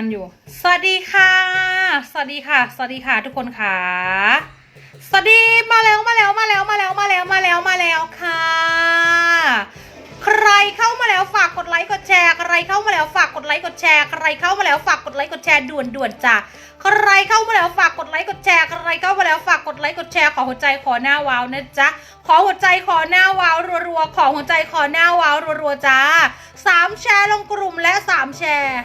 านอยู่ สวัสดีค่ะ สวัสดีค่ะ สวัสดีค่ะ ทุกคนค่ะ สวัสดีมาแล้วมาแล้วมาแล้วมาแล้วมาแล้วมาแล้วมาแล้วค่ะ ใครเข้ามาแล้วฝากกดไลค์กดแชร์ใครเข้ามาแล้วฝากกดไลค์กดแชร์ใครเข้ามาแล้วฝากกดไลค์กดแชร์ด่วนด่วนจ้ะใครเข้ามาแล้วฝากกดไลค์กดแชร์ใครเข้ามาแล้วฝากกดไลค์กดแชร์ขอหัวใจขอหน้าว้าวนะจ๊ะขอหัวใจขอหน้าว้าวรัวๆขอหัวใจขอหน้าว้าวรัวๆจ้าสามแชร์ลงกลุ่มและสามแชร์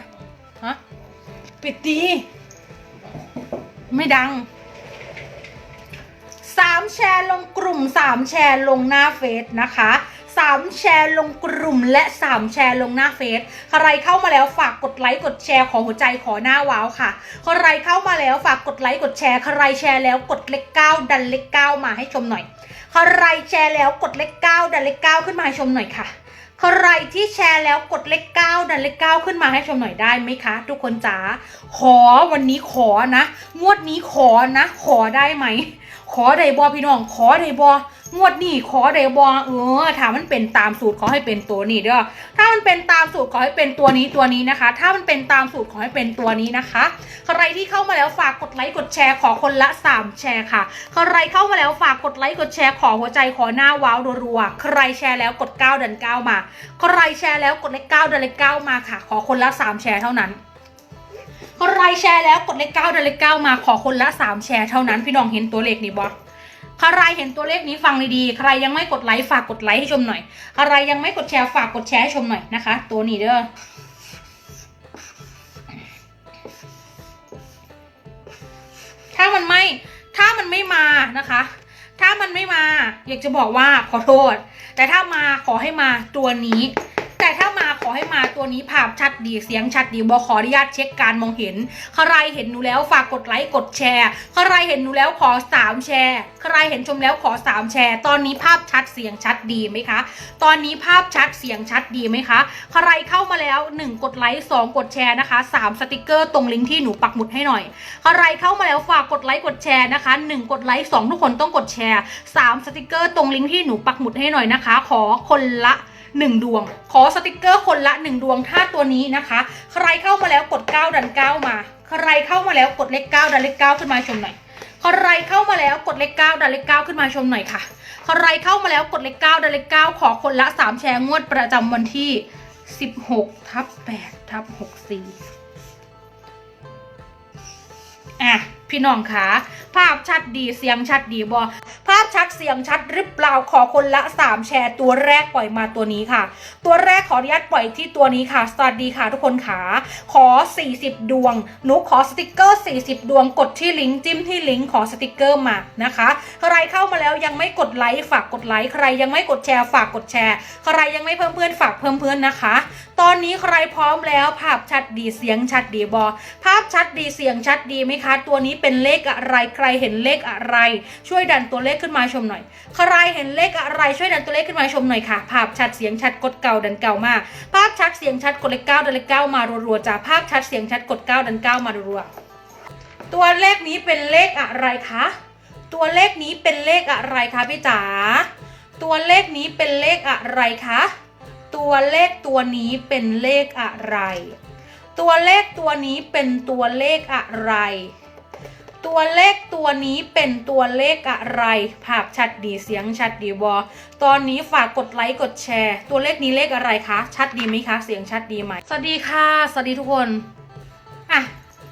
ปิดดี ไม่ดังสามแชร์ลงกลุ่มสามแชร์ลงหน้าเฟซนะคะสามแชร์ลงกลุ่มและสามแชร์ลงหน้าเฟซใครเข้ามาแล้วฝากกดไลค์กดแชร์ขอหัวใจขอหน้าว้าวค่ะ ใครเข้ามาแล้วฝากกดไลค์กดแชร์ใครแชร์แล้วกดเลขเก้าดันเลขเก้ามาให้ชมหน่อย ใครแชร์แล้วกดเลขเก้าดันเลขเก้าขึ้นมาให้ชมหน่อยค่ะ ใครที่แชร์แล้วกดเลขเก้าดันเลขเก้าขึ้นมาให้ชมหน่อยได้ไหมคะ ทุกคนจ๋าขอวันนี้ขอนะ งวดนี้ขอนะ ขอได้ไหม ขอได้บอพี่น้อง ขอได้บองวดนี้ขอได้บอเออถ้ามันเป็นตามสูตรขอให้เป็นตัวนี้เด้อถ้ามันเป็นตามสูตรขอให้เป็นตัวนี้ตัวนี้นะคะ ถ้ามันเป็นตามสูตรขอให้เป็นตัวนี้นะคะ ใครที่เข้ามาแล้วฝากกดไลค์กดแชร์ขอคนละ 3 แชร์ค่ะ ใครเข้ามาแล้วฝากกดไลค์กดแชร์ขอหัวใจขอหน้าว้าวรัวๆใครแชร์แล้วกด9ดัน9มา ใครแชร์แล้วกดเลข9ดันเลข9มาค่ะ ขอคนละ 3 แชร์เท่านั้น ใครแชร์แล้วกดเลข9ดันเลข9มาขอคนละ3แชร์เท่านั้นพี่น้องเห็นตัวเลขนี้บ่ใครเห็นตัวเลขนี้ฟังดีๆ ใครยังไม่กดไลค์ฝากกดไลค์ให้ชมหน่อยใครยังไม่กดแชร์ฝากกดแชร์ให้ชมหน่อยนะคะ ตัวนี้เด้อถ้ามันไม่ ถ้ามันไม่มานะคะ ถ้ามันไม่มา อยากจะบอกว่าขอโทษ แต่ถ้ามาขอให้มาตัวนี้ แต่ถ้ามา อให้มาตัวนี้ภาพชัดดีเสียงชัดดีบอขออนุญาตเช็คการมองเห็น ใครเห็นหนูแล้วฝากกดไลค์กดแชร์ใครเห็นหนูแล้วขอสามแชร์ใครเห็นชมแล้วขอสามแชร์ตอนนี้ภาพชัดเสียงชัดดีไหมคะ ตอนนี้ภาพชัดเสียงชัดดีไหมคะใครเข้ามาแล้ว 1 กดไลค์2กดแชร์นะคะ3สติกเกอร์ตรงลิงก์ที่หนูปักหมุดให้หน่อยใครเข้ามาแล้วฝากกดไลค์กดแชร์นะคะ 1 กดไลค์2ทุกคนต้องกดแชร์3สติกเกอร์ตรงลิงก์ที่หนูปักหมุดให้หน่อยนะคะ ขอคนละ 1 ดวง ขอสติกเกอร์คนละ 1 ดวงถ้าตัวนี้นะคะ ใครเข้ามาแล้วกด 9 ดัน 9 มา ใครเข้ามาแล้วกดเลข 9 ดันเลข 9 ขึ้นมาชมหน่อย ใครเข้ามาแล้วกดเลข 9 ดันเลข 9 ขึ้นมาชมหน่อยค่ะ ใครเข้ามาแล้วกดเลข 9 ดันเลข 9 ขอคนละ 3 แชร์งวดประจำวันที่ 16ทับ8ทับ64อะพี่น้องคะ ภาพชัดดีเสียงชัดดีบอภาพชัดเสียงชัดหรือเปล่าขอคนละ 3 แชร์ ตัวแรกปล่อยมาตัวนี้ค่ะ ตัวแรกขออนุญาตปล่อยที่ตัวนี้ค่ะ สวัสดีค่ะทุกคนค่ะขอ 40 ดวงหนูขอสติกเกอร์ 40 ดวงกดที่ลิงก์จิ้มที่ลิงก์ขอสติกเกอร์มานะคะใครเข้ามาแล้วยังไม่กดไลค์ฝากกดไลค์ใครยังไม่กดแชร์ฝากกดแชร์ใครยังไม่เพิ่มเพื่อนฝากเพิ่มเพื่อนนะคะ ตอนนี้ใครพร้อมแล้วภาพชัดดีเสียงชัดดีบอภาพชัดดีเสียงชัดดีไหมคะ ตัวนี้เป็นเลขอะไรใครรเห็นเลขอะไร ช่วยดันตัวเลขขึ้นมาชมหน่อย ใครเห็นเลขอะไร ช่วยดันตัวเลขขึ้นมาชมหน่อยค่ะ ภาพชัดเสียงชัดกดเก่าดันเก่ามาก ภาพชัดเสียงชัดกดเลขเก้าดันเลขเก้ามารัวๆจ้าภาพชัดเสียงชัดกดเก้าดันเก้ามารัวๆตัวเลขนี้เป็นเลขอะไรคะตัวเลขนี้เป็นเลขอะไรคะพี่จ๋าตัวเลขนี้เป็นเลขอะไรคะตัวเลขตัวนี้เป็นเลขอะไร ตัวเลขตัวนี้เป็นตัวเลขอะไร ตัวเลขตัวนี้เป็นตัวเลขอะไร ภาพชัดดีเสียงชัดดีบอตอนนี้ฝากกดไลค์กดแชร์ ตัวเลขนี้เลขอะไรคะ ชัดดีไหมคะ เสียงชัดดีไหมสวัสดีค่ะ สวัสดีทุกคน อะ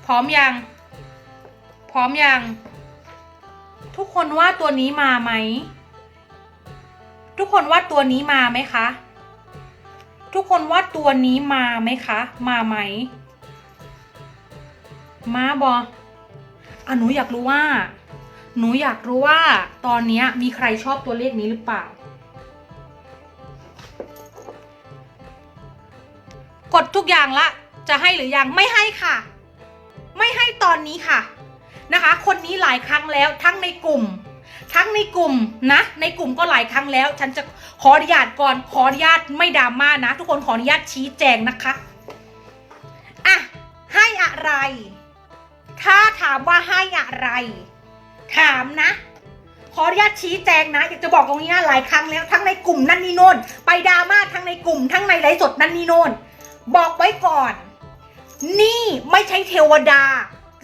พร้อมยัง พร้อมยัง ทุกคนว่าตัวนี้มาไหม ทุกคนว่าตัวนี้มาไหมคะ ทุกคนว่าตัวนี้มาไหมคะ มาไหม มาบอ อะหนูอยากรู้ว่า หนูอยากรู้ว่า ตอนนี้มีใครชอบตัวเลขนี้หรือเปล่า กดทุกอย่างละ จะให้หรือยังไม่ให้ค่ะ ไม่ให้ตอนนี้ค่ะนะคะ คนนี้หลายครั้งแล้วทั้งในกลุ่ม ทั้งในกลุ่มนะ ในกลุ่มก็หลายครั้งแล้ว ฉันจะขออนุญาตก่อนขออนุญาตไม่ดราม่านะ ทุกคนขออนุญาตชี้แจงนะคะอะให้อะไร ถ้าถามว่าให้อะไร ถามนะ ขออนุญาตชี้แจงนะ อยากจะบอกตรงนี้นะหลายครั้งแล้ว ทั้งในกลุ่มนั่นนี่โน่น ไปดราม่าทั้งในกลุ่ม ทั้งในไลฟ์สดนั่นนี่โน่น บอกไว้ก่อน นี่ไม่ใช่เทวดา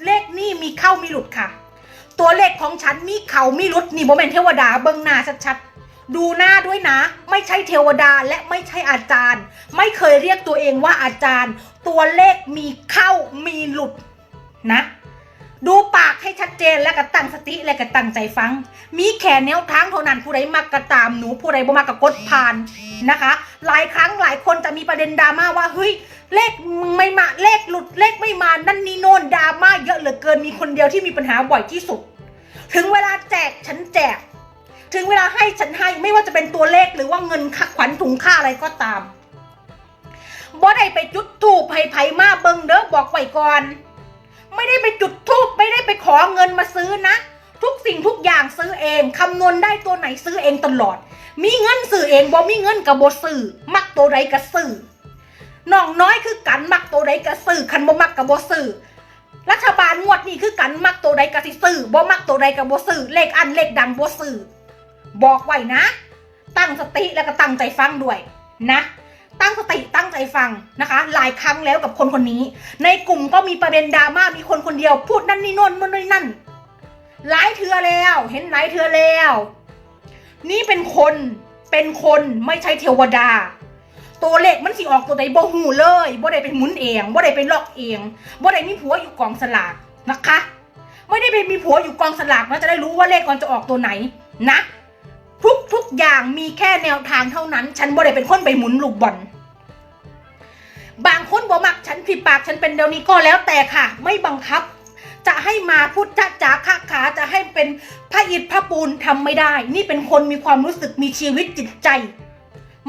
เลขนี่มีเข้ามีหลุดค่ะ ตัวเลขของฉันมีเขามีหลุดนี่โมเมนเทวดาเบิ้งหน้าชัดๆดูหน้าด้วยนะ ไม่ใช่เทวดาและไม่ใช่อาจารย์ ไม่เคยเรียกตัวเองว่าอาจารย์ ตัวเลขมีเข้ามีหลุดนะ ดูปากให้ชัดเจนและก็ตั้งสติและก็ตั้งใจฟัง มีแค่แนวทางเท่านั้นผู้ใดมักกระตามหนูผู้ใดบ่มักกระกดผ่านนะคะ หลายครั้งหลายคนจะมีประเด็นดราม่าว่าเฮ้ยเลขไม่มาเลขหลุดเลขไม่มานั่นนี่โน่นดราม่าเยอะเหลือเกินมีคนเดียวที่มีปัญหาบ่อยที่สุด ถึงเวลาแจกฉันแจก ถึงเวลาให้ฉันให้ไม่ว่าจะเป็นตัวเลขหรือว่าเงินค่าขวัญถุงค่าอะไรก็ตามบ่ได้ไปจุดถูกไผ่ไผ่มาเบิงเด้อบอกไว้ก่อน ไม่ได้ไปจุดทูบไม่ได้ไปขอเงินมาซื้อนะ ทุกสิ่งทุกอย่างซื้อเองคำนวณได้ตัวไหนซื้อเองตลอด มีเงินซื้อเองบ่มีเงินกับบ่ซื้อมักตัวใดก็ซื้อน้องน้อยคือกันมักตัวใดก็ซื้อคันบ่มักกับบ่ซื้อรัฐบาลงวดนี้คือกันมักตัวใดก็สิซื้อบ่มักตัวใดก็บ่ซื้อเลขอันเลขดังบ่ซื้อบอกไว้นะ ตั้งสติแล้วก็ตั้งใจฟังด้วยนะ ฟังนะคะ หลายครั้งแล้วกับคนคนนี้ ในกลุ่มก็มีประเด็นดราม่ามีคนคนเดียว พูดนั่นนี่น่นนู่นนี่นั่นหลายเทือแล้ว เห็นหลายเทือแล้ว นี่เป็นคนเป็นคนไม่ใช่เทวดา ตัวเลขมันสิออกตัวใดบ่หูเลยบ่ได้เป็นหมุนเองบ่ได้เป็นลอกเองบ่ได้มีผัวอยู่กองสลากนะคะ ไม่ได้ไปมีผัวอยู่กองสลากนะจะได้รู้ว่าเลขมันจะออกตัวไหนนะทุกทุกอย่างมีแค่แนวทางเท่านั้น ฉันบ่ได้เป็นคนไปหมุนลูกบอล บางคนบ่มักฉันผิดปากฉันเป็นเดี๋ยวนี้ก็แล้วแต่ค่ะ ไม่บังคับ จะให้มาพูดจ้าจ๋าค้าขาจะให้เป็นพระอิฐพระปูนทำไม่ได้ นี่เป็นคนมีความรู้สึกมีชีวิตจิตใจ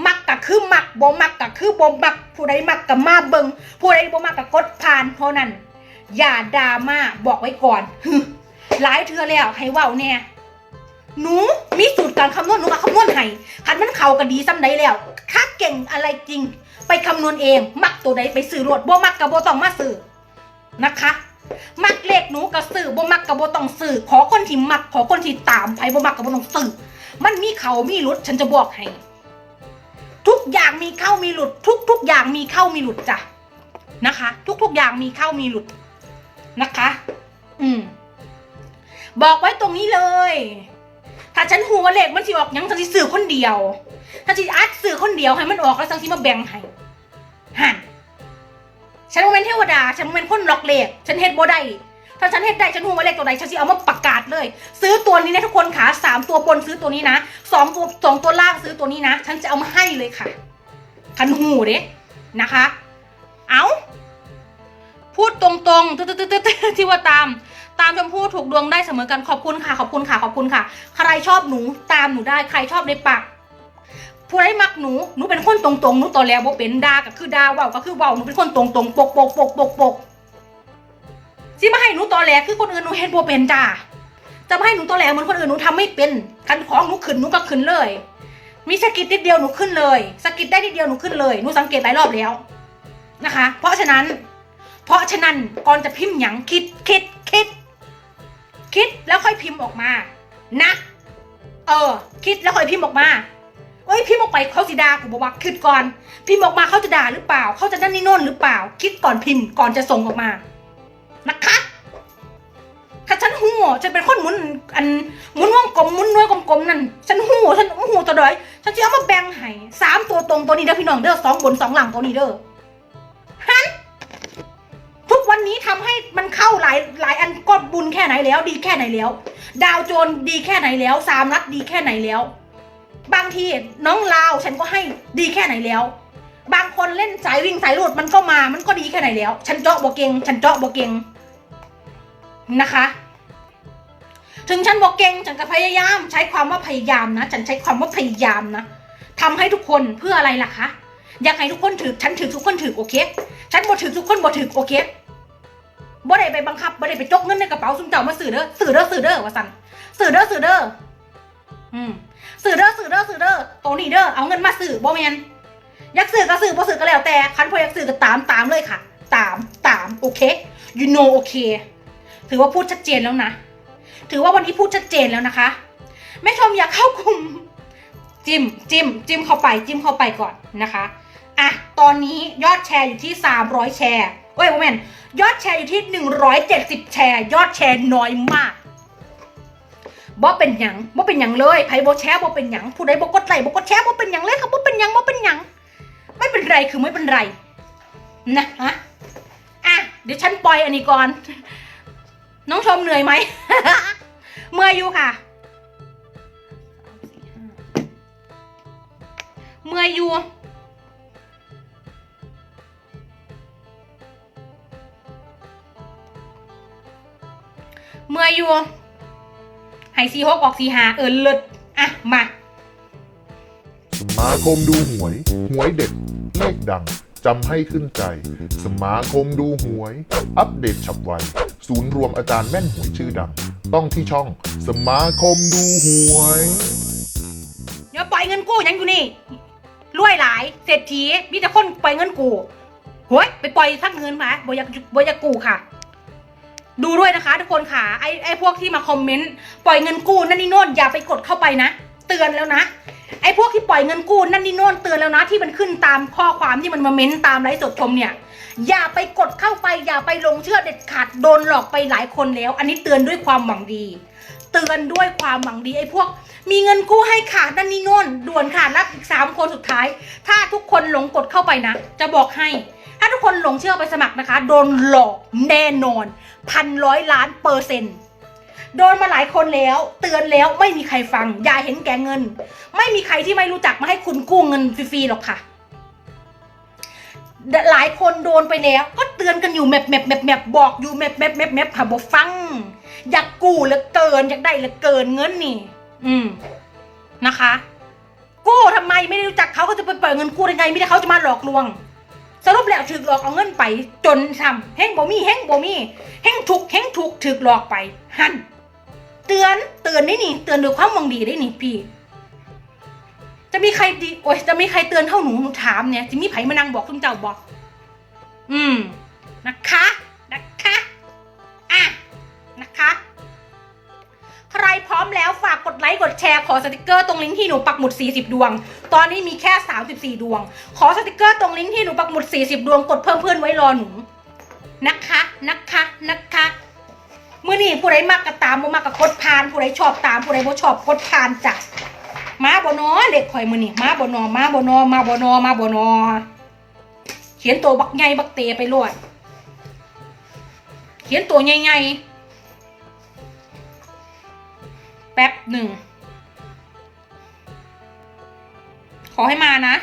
มักกะคือมักบ่มักกะคือบ่มัก ผู้ใดมักกะมาเบิงผู้ใดบ่มักกะกดผ่านเท่านั้น อย่าดราม่าบอกไว้ก่อนหลายเทื่อแล้วให้ว้าแน่หนูมีสูตรการคำนวณหนูมาคำนวณให้คันมันเข้ากันดีซ้ำใดแล้วถ้าเก่งอะไรจริง ไปคำนวณเอง มักตัวใดไปซื้อรวดบ่มักกะบ่ต้องมาซื้อนะคะ มักเลขหนูกะซื้อบ่มักกะบ่ต้องซื้อขอคนที่มัก ขอคนที่ตามไปบ่มักกะบ่ต้องซื้อมันมีเขามีหลุดฉันจะบอกให้ทุกอย่างมีเข้ามีหลุด ทุกทุกอย่างมีเข้ามีหลุดจ้ะนะคะ ทุกทุกอย่างมีเข้ามีหลุดนะคะ อืม บอกไว้ตรงนี้เลย ถ้าฉันหัวเลขมันสิออกยังฉันสิซื้อคนเดียว ถ้าสิอัดซื้อคนเดียวให้มันออกแล้วฉันสิมาแบ่งให้ หันฉันบ่แม่นเทวดา ฉันบ่แม่นคนล็อกเลขฉันเฮ็ดบ่ได้ถ้าฉันเฮ็ดได้ฉันหัวาเลขตัวใดฉันสิเอามาประกาศเลย ซื้อตัวนี้นะทุกคนขาสามตัวบนซื้อตัวนี้นะสองตัวสองตัวล่างซื้อตัวนี้นะ ฉันจะเอามาให้เลยค่ะ คันหูเด้นะคะ เอาพูดตรงๆตึ๊ดๆที่ว่าตาม ตามชมพู่ถูกดวงได้เสมอกันขอบคุณค่ะขอบคุณค่ะขอบคุณค่ะ ใครชอบหนูตามหนูได้ใครชอบในปาก ผู้ใดมักหนูหนูเป็นคนตรงๆหนูต่อแล้วบ่เป็นดาก็คือดาเว้าก็คือเว้าหนูเป็นคนตรงๆปกปกปกปกปกสิมาให้หนูต่อแหลคือคนอื่นหนูเฮ็ดบ่เป็นจ้าจะมาให้หนูตัวแหลเหมือนคนอื่นหนูทำไม่เป็นคันของหนูขึ้นหนูก็ขึ้นเลย มีสกิดนิดเดียวหนูขึ้นเลยสกิดได้นิดเดียวหนูขึ้นเลยหนูสังเกตหลายรอบแล้วนะคะ เพราะฉะนั้น เพราะฉะนั้นก่อนจะพิมพ์หยังคิดคิดคิด คิดแล้วค่อยพิมพ์ออกมา นะ เออ คิดแล้วค่อยพิมพ์ออกมา อ้ยพิมออกไปเขาสิด่ากูบอกว่าคิดก่อนพิมออกมาเขาจะด่าหรือเปล่า เขาจะนั่นนี่โน่นหรือเปล่า คิดก่อนพิมพ์ก่อนจะส่งออกมา นะคะ ถ้าฉันหูฉันเป็นคนหมุนอันหมุนวงกลมหมุนน้อยกลมๆนั่น ฉันหูฉันหูตัวดอย ฉันจะเอามาแบ่งให้สามตัวตรงตัวนี้เด้อพี่น้องเด้อสองบนสองหลังตัวนี้เด้อฮันทุกวันนี้ทำให้มันเข้าหลายหลายอันก็บุญแค่ไหนแล้ว ดีแค่ไหนแล้ว ดาวโจรดีแค่ไหนแล้วสามนัดดีแค่ไหนแล้ว บางทีน้องลาวฉันก็ให้ดีแค่ไหนแล้ว บางคนเล่นสายวิ่งสายรูดมันก็มามันก็ดีแค่ไหนแล้ว ฉันเจาะบวเก่งฉันเจาะบวเก่งนะคะ ถึงฉันบอกเก่งฉันก็พยายาม ใช้ความว่าพยายามนะ ฉันใช้ความว่าพยายามนะทำให้ทุกคนเพื่ออะไรล่ะคะอยากให้ทุกคนถือฉันถือทุกคนถือโอเค ฉันบ่ถือทุกคนบ่ถือโอเคบ่ได้ไปบังคับบ่ได้ไปจกเงินในกระเป๋าซุ่มเจ้ามาสื่อเด้อสื่อเด้อสื่อเด้อว่าสันสื่อเด้อสื่อเด้ออืม สื่อเด้อสื่อเด้อสื่อเด้อโตนี่เด้อเอาเงินมาสื่อบ่แมนอยากสื่อก็สื่อบ่สื่อก็แล้วแต่คันพออยากสื่อก็ตามตามเลยค่ะ ตามตามโอเค you know โอเค ถือว่าพูดชัดเจนแล้วนะ ถือว่าวันนี้พูดชัดเจนแล้วนะคะแม่ชมอยากเข้ากลุ่มจิ้มจิ้มจิ้มเข้าไปจิ้มเข้าไปก่อนนะคะอะตอนนี้ยอดแชร์อยู่ที่ 300 แชร์เอ้ยโมเมนยอดแชร์อยู่ที่ 170 แชร์ ยอดแชร์น้อยมาก บ่เป็นหยังบ่เป็นหยังเลยไผบ่แชร์บ่เป็นหยังผู้ใดบ่กดไลค์บ่กดแชร์บ่เป็นหยังเลยค่ะบ่เป็นหยังบ่เป็นหยังไม่เป็นไรคือไม่เป็นไรนะฮะอะเดี๋ยวฉันปล่อยอันนี้ก่อน น้องชมเหนื่อยไหมเมื่อยอยู่ค่ะ เมื่อยอยู่เมื่อยอยู่ ให้ซีหกออกซีหาเออเลิศอะ มาสมาคมดูหวย หวยเด็ดเลขดัง จำให้ขึ้นใจ สมาคมดูหวย อัปเดตฉับไว ศูนย์รวมอาจารย์แม่นหวยชื่อดัง ต้องที่ช่อง สมาคมดูหวย เดี๋ยวปล่อยเงินกู้ยังอยู่นี่รวยหลายเศรษฐีมีแต่คนปล่อยเงินกู้โว้ยไปปล่อยทักเงินมาบอยากบอยากกู้ค่ะ ดูด้วยนะคะ ทุกคนค่ะไอ้ไอ้พวกที่มาคอมเมนต์ปล่อยเงินกู้นั่นนี่โน่นอย่าไปกดเข้าไปนะ เตือนแล้วนะไอ้พวกที่ปล่อยเงินกู้นั่นนี่โน่นเตือนแล้วนะที่มันขึ้นตามข้อความที่มันมาเม้นตามไลฟ์สดชมเนี่ย อย่าไปกดเข้าไป อย่าไปลงเชื่อเด็ดขาดโดนหลอกไปหลายคนแล้ว อันนี้เตือนด้วยความหวังดี เตือนด้วยความหวังดีไอ้พวก มีเงินกู้ให้ขาดนั่นนี่โน่นด่วนขาดรับอีกสามคนสุดท้าย ถ้าทุกคนหลงกดเข้าไปนะ จะบอกให้ ถ้าทุกคนหลงเชื่อไปสมัครนะคะ โดนหลอกแน่นอนพันร้อยล้านเปอร์เซ็นต์โดนมาหลายคนแล้ว เตือนแล้วไม่มีใครฟัง อย่าเห็นแก่เงิน ไม่มีใครที่ไม่รู้จักมาให้คุณกู้เงินฟรีๆหรอกค่ะ หลายคนโดนไปแล้ว ก็เตือนกันอยู่แมปแมปแมปแมปบอกอยู่แมปแมปแมปแมปค่ะบอกฟัง อยากกู้เหลือเกินอยากได้เหลือเกินเงินนี่ อืมนะคะ กู้ทำไมไม่ได้รู้จักเขาก็จะไปปล่อยเงินกู้ได้ไงไม่ได้เขาจะมาหลอกลวง สรุปแล้วถึกหลอกเอาเงินไป จนทำแห้งบ่มีแห้งบ่มีแห้งถูกแห้งถูกถึกหลอกไปหันเตือนเตือนนี่นี่เตือนด้วยความหวังดีได้นี่พี่ จะมีใครดีโอ้ยจะมีใครเตือนเท่าหนูหนูถามเนี่ยจะมีไผมานั่งบอกคุณเจ้าบอก อืมนะคะ ไลค์กดแชร์ขอสติกเกอร์ตรงลิงก์ที่หนูปักหมุด 40 ดวง ตอนนี้มีแค่ 34 ดวง ขอสติกเกอร์ตรงลิงก์ที่หนูปักหมุด 40 ดวงกดเพิ่มเพื่อนไว้รอหนูนะคะนะคะนะคะมื่อนี้ผู้ใดมากกระตามบ่มากกระกดผ่านผู้ใดชอบตามผู้ใดบ่ชอบกดผ่านจ้ะมาบ่นอเล็กข่อยมือนี่มาบ่นอมาบ่นอมาบ่นอมาบ่นอเขียนตัวบักใหญ่บักเตไปรวดเขียนตัวใหญ่ๆ ป๊บหนึ่ง ขอให้มานะ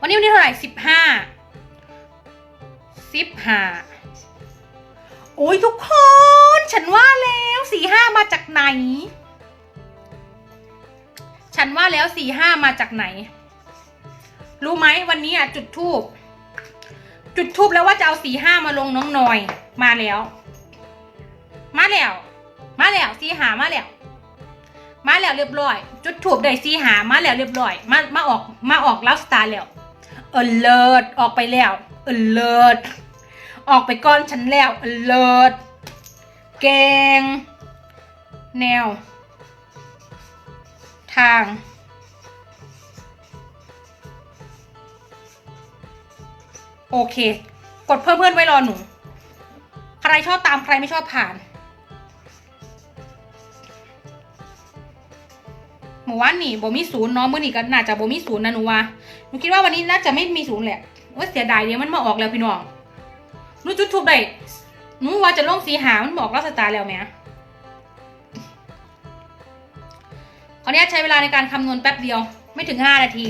วันนี้วันที่เท่าไหร่สิบห้าสิบห้าโอ้ยทุกคน ฉันว่าแล้วสี่ห้ามาจากไหน ฉันว่าแล้วสี่ห้ามาจากไหน รู้ไหมวันนี้อะจุดทูบจุดทูบแล้วว่าจะเอาสี่ห้ามาลงน้องหน่อย มาแล้ว มาแล้ว มาแล้วสีหามาแล้วมาแล้วเรียบร้อย จุดทูบได้สีหามาแล้วเรียบร้อย มามาออกมาออกลัฟสตาร์แล้วเออเลิศออกไปแล้วเออเลิศออกไปก้อนฉันแล้วเออเลิศเกงแนว ทาง โอเค กดเพิ่มเพื่อนไว้รอหนู ใครชอบตามใครไม่ชอบผ่าน หมู่ว่านนี่บ่มีศูนย์เนาะมื้อนี้ก็น่าจะบ่มีศูนย์นะหนูว่าหนูคิดว่าวันนี้น่าจะไม่มีศูนย์แหละว่าเสียดายเดี๋ยวมันมาออกแล้วพี่น้องหนูจุดทูบได้หนูว่าจะลงสีหามันบอกลักสตาร์แล้วแหมขออนุญาตใช้เวลาในการคำนวณแป๊บเดียวไม่ถึงห้านาที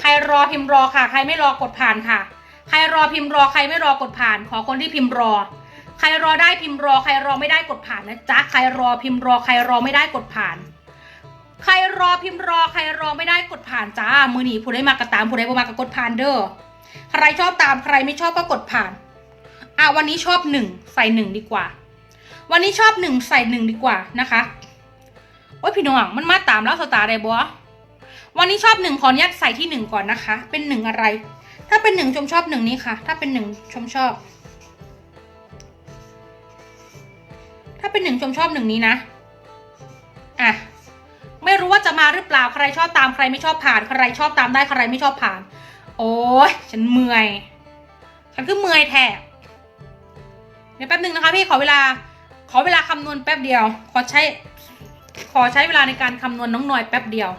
ใครรอพิมพ์รอค่ะ ใครไม่รอกดผ่านค่ะ ใครรอพิมพ์รอใครไม่รอกดผ่าน ขอคนที่พิมพ์รอ ใครรอได้พิมพ์รอ ใครรอไม่ได้กดผ่านนะจ๊ะใครรอพิมพ์รอใครรอไม่ได้กดผ่าน รอพิมพ์รอใครรอไม่ได้กดผ่านจ้า มือหนีผู้ได้มากระตามผู้ได้บ่มากระกดผ่านเด้อใครชอบตามใครไม่ชอบก็กดผ่านอะวันนี้ชอบหนึ่งใส่หนึ่งดีกว่า วันนี้ชอบหนึ่งใส่หนึ่งดีกว่านะคะโอ้ยพี่น้องมันมาตามแล้วสตาร์ได้บัววันนี้ชอบหนึ่งขออนุญาตใส่ที่หนึ่งก่อนนะคะ เป็นหนึ่งอะไร ถ้าเป็นหนึ่งชมชอบหนึ่งนี้ค่ะ ถ้าเป็นหนึ่งชมชอบ ถ้าเป็นหนึ่งชมชอบหนึ่งนี้นะ อะ ไม่รู้ว่าจะมาหรือเปล่าใครชอบตามใครไม่ชอบผ่าน ใครชอบตามได้ใครไม่ชอบผ่าน โอ้ยฉันเมื่อย ฉันคือเมื่อยแทบเดี๋ยวแป๊บหนึ่งนะคะพี่ขอเวลา ขอเวลาคำนวณแป๊บเดียว ขอใช้ ขอใช้เวลาในการคำนวณน้องหน่อยแป๊บเดียว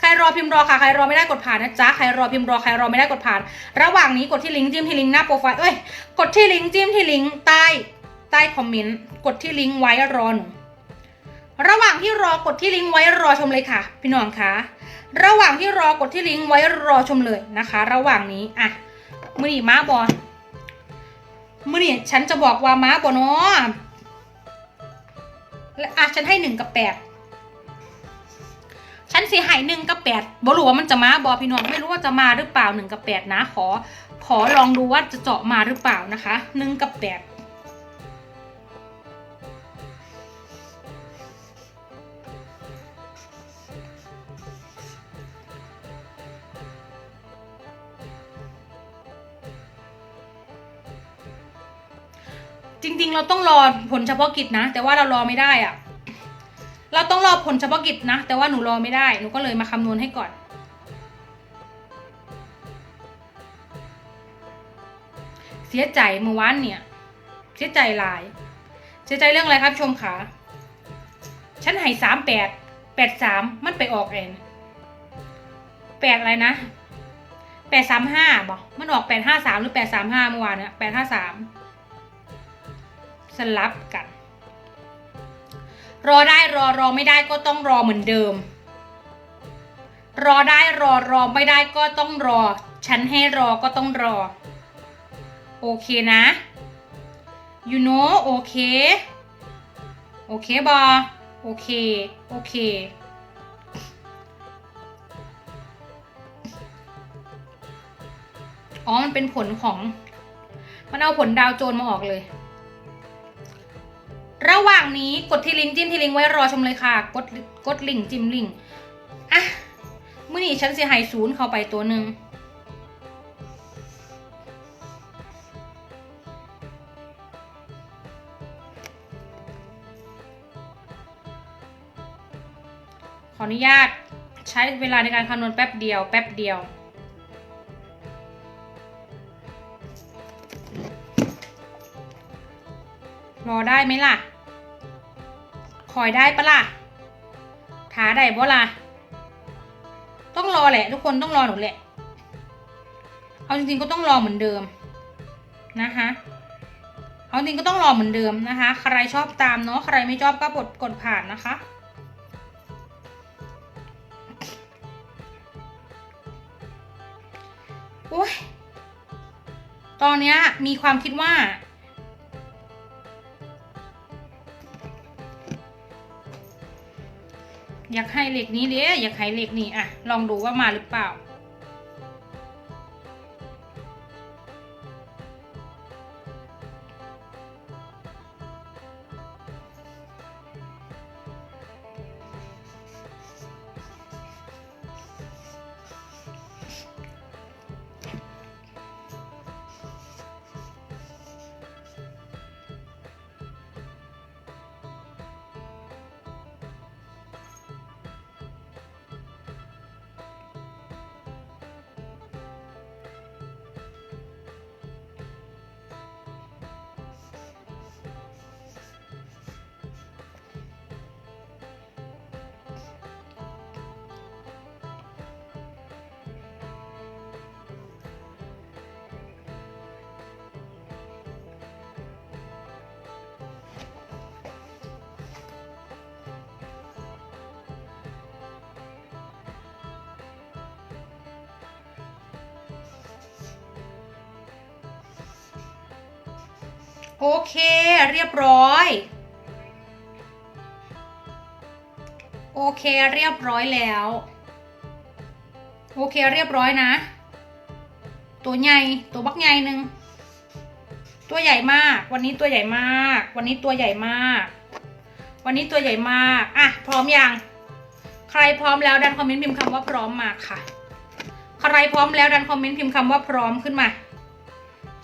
ใครรอพิมพ์รอค่ะใครรอไม่ได้กดผ่านนะจ๊ะใครรอพิมพ์รอใครรอไม่ได้กดผ่าน ระหว่างนี้กดที่ลิงก์จิ้มที่ลิงก์หน้าโปรไฟล์เอ้ยกดที่ลิงก์จิ้มที่ลิงก์ใต้ใต้คอมเมนต์กดที่ลิงก์ไว้รอหนู ระหว่างที่รอกดที่ลิงก์ไว้รอชมเลยค่ะ พี่น้องคะระหว่างที่รอกดที่ลิงก์ไว้รอชมเลยนะคะ ระหว่างนี้อะมือนีม้าบอลมือนี่ฉันจะบอกว่าม้าบอเนาะและอะฉันให้หนึ่งกับแปดฉันเสียหายหนึ่งกับแปดบรู้ว่ามันจะมาบอพี่น้องไม่รู้ว่าจะมาหรือเปล่าหนึ่งกับแปดนะ ขอ ขอลองดูว่าจะเจาะมาหรือเปล่านะคะหนึ่งกับแปด จริง ๆ เราต้องรอผลเฉพาะกิจนะ แต่ว่าเรารอไม่ได้อะเราต้องรอผลเฉพาะกิจนะ แต่ว่าหนูรอไม่ได้หนูก็เลยมาคำนวณให้ก่อน เสียใจเมื่อวานเนี่ย เสียใจหลาย เสียใจเรื่องอะไรครับชมขาฉันให้สามแปดแปดสามมันไปออกเองแปดอะไรนะแปดสามห้าบอกมันออกแปดห้าสามหรือแปดสามห้าเมื่อวานเนี่ยแปดห้าสาม สลับกัน รอได้รอรอไม่ได้ก็ต้องรอเหมือนเดิม รอได้รอรอไม่ได้ก็ต้องรอ ฉันให้รอก็ต้องรอ โอเคนะ you know โอเค โอเคบอโอเค โอเคอ๋อ มันเป็นผลของ มันเอาผลดาวโจนมาออกเลย ระหว่างนี้กดที่ลิงก์จิ้มที่ลิงก์ไว้รอชมเลยค่ะ กดกดลิงก์จิ้มลิงก์อะมื่อนี้ฉันเสียหายศูนย์เข้าไปตัวหนึ่งขออนุญาตใช้เวลาในการคำนวณแป๊บเดียว แป๊บเดียว รอได้ไหมล่ะ คอยได้ปะล่ะท้าได้บ่ล่ะ ต้องรอแหละ ทุกคนต้องรอหนูแหละ เอาจริงๆก็ต้องรอเหมือนเดิมนะคะ เอาจริงก็ต้องรอเหมือนเดิมนะคะ ใครชอบตามเนาะ ใครไม่ชอบก็กดกดผ่านนะคะโอ้ยตอนนี้มีความคิดว่า อยากให้เหล็กนี้เด้อยากให้เหล็กนี้อะลองดูว่ามาหรือเปล่า โอเค เรียบร้อย โอเค เรียบร้อยแล้ว โอเค เรียบร้อยนะ ตัวใหญ่ ตัวบักใหญ่หนึ่ง ตัวใหญ่มาก วันนี้ตัวใหญ่มาก วันนี้ตัวใหญ่มาก วันนี้ตัวใหญ่มาก อะ พร้อมยัง ใครพร้อมแล้วดันคอมเมนต์พิมพ์คำว่าพร้อมมาค่ะ ใครพร้อมแล้วดันคอมเมนต์พิมพ์คำว่าพร้อมขึ้นมา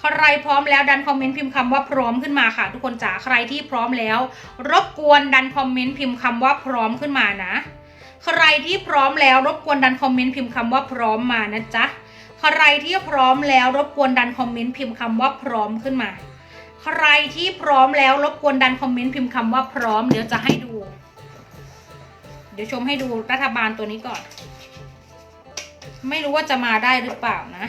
ใครพร้อมแล้วดันคอมเมนต์พิมพ์คำว่าพร้อมขึ้นมาค่ะ ทุกคนจ๋าใครที่พร้อมแล้ว รบกวนดันคอมเมนต์พิมพ์คำว่าพร้อมขึ้นมานะ ใครที่พร้อมแล้วรบกวนดันคอมเมนต์พิมพ์คำว่าพร้อมมานะจ๊ะใครที่พร้อมแล้วรบกวนดันคอมเมนต์พิมพ์คำว่าพร้อมขึ้นมา ใครที่พร้อมแล้วรบกวนดันคอมเมนต์พิมพ์คำว่าพร้อมเดี๋ยวจะให้ดู เดี๋ยวชมให้ดูรัฐบาลตัวนี้ก่อน ไม่รู้ว่าจะมาได้หรือเปล่านะ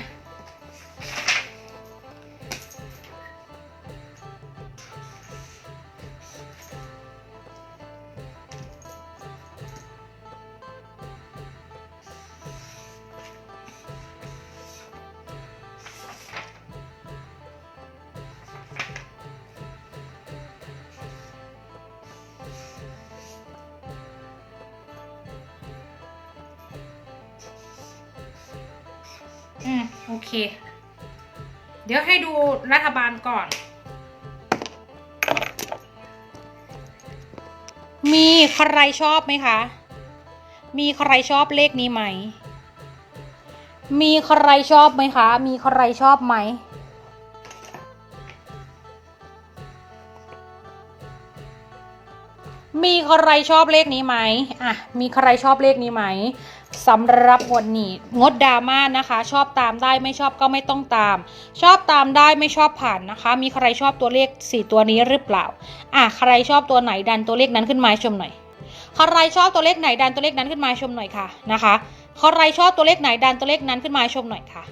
โอเค เดี๋ยวให้ดูรัฐบาลก่อน มีใครชอบไหมคะ มีใครชอบเลขนี้ไหม มีใครชอบไหมคะ มีใครชอบไหมมีใครชอบเลขนี้ไหมอะ มีใครชอบเลขนี้ไหม สำหรับวันนี้งดดราม่านะคะ ชอบตามได้ไม่ชอบก็ไม่ต้องตาม ชอบตามได้ไม่ชอบผ่านนะคะ มีใครชอบตัวเลขสี่ตัวนี้หรือเปล่า อะใครชอบตัวไหนดันตัวเลขนั้นขึ้นมาชมหน่อยใครชอบตัวเลขไหนดันตัวเลขนั้นขึ้นมาชมหน่อยค่ะนะคะใครชอบตัวเลขไหนดันตัวเลขนั้นขึ้นมาชมหน่อยค่ะ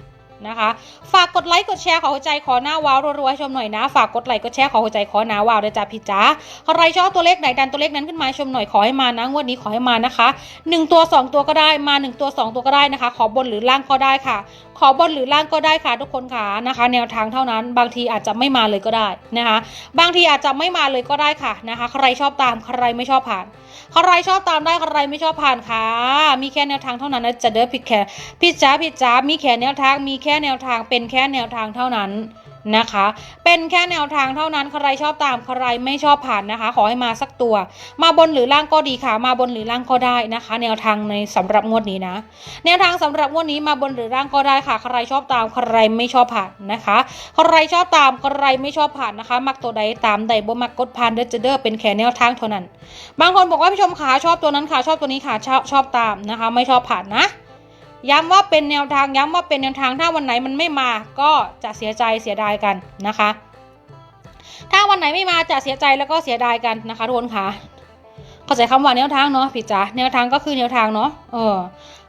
นะคะ ฝากกดไลค์กดแชร์ขอหัวใจขอหน้าว้าวรัวๆให้ชมหน่อยนะ ฝากกดไลค์กดแชร์ขอหัวใจขอหน้าว้าวด้วยจ้าพี่จ๋าใครชอบตัวเลขไหนดันตัวเลขนั้นขึ้นมาชมหน่อยขอให้มานะงวดนี้ขอให้มานะคะหนึ่งตัวสองตัวก็ได้มาหนึ่งตัวสองตัวก็ได้นะคะ ขอบนหรือล่างก็ได้ค่ะขอบนหรือล่างก็ได้ค่ะทุกคนค่ะนะคะ แนวทางเท่านั้น บางทีอาจจะไม่มาเลยก็ได้นะคะ บางทีอาจจะไม่มาเลยก็ได้ค่ะนะคะ ใครชอบตามใครไม่ชอบผ่าน ใครชอบตามได้ใครไม่ชอบผ่านค่ะ มีแค่แนวทางเท่านั้นนะจะเด้อผิดแค่ผิดจ้าผิดจ้ามีแค่แนวทางมีแค่แนวทางเป็นแค่แนวทางเท่านั้น นะคะ เป็นแค่แนวทางเท่านั้น ใครชอบตามใครไม่ชอบผ่านนะคะ ขอให้มาสักตัว มาบนหรือล่างก็ดีค่ะ มาบนหรือล่างก็ได้นะคะ แนวทางในสำหรับงวดนี้นะ แนวทางสำหรับงวดนี้มาบนหรือล่างก็ได้ค่ะ ใครชอบตามใครไม่ชอบผ่านนะคะ ใครชอบตามใครไม่ชอบผ่านนะคะ มักตัวใดตามใดบ่มักกดผ่านเด้อจะเด้อเป็นแค่แนวทางเท่านั้น บางคนบอกว่าพี่ชมขาชอบตัวนั้นค่ะชอบตัวนี้ค่ะชอบชอบตามนะคะ ไม่ชอบผ่านนะ ย้ำว่าเป็นแนวทางย้ำว่าเป็นแนวทางถ้าวันไหนมันไม่มาก็จะเสียใจเสียดายกันนะคะ ถ้าวันไหนไม่มาจะเสียใจแล้วก็เสียดายกันนะคะทุกคนค่ะเข้าใจคำว่าแนวทางเนาะพี่จ๋าแนวทางก็คือแนวทางเนาะเออ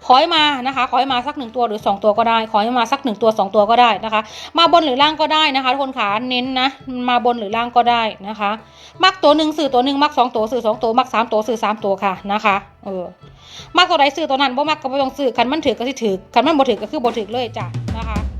ขอให้มานะคะขอให้มาสักหนึ่งตัวหรือสองตัวก็ได้ ขอให้มาสักหนึ่งตัวสองตัวก็ได้นะคะ มาบนหรือล่างก็ได้นะคะทุกคนขาเน้นนะมาบนหรือล่างก็ได้นะคะ มักตัวหนึ่งสื่อตัวหนึ่งมักสองตัวสื่อสองตัวมักสามตัวสื่อสามตัวค่ะนะคะ เออ มากตัวใดซื้อตัวนั้นบ่มากก็บ่ต้องซื้อคันมันถือก็สิถือคันมันบ่ถือก็คือบ่ถือเลยจ้ะนะคะ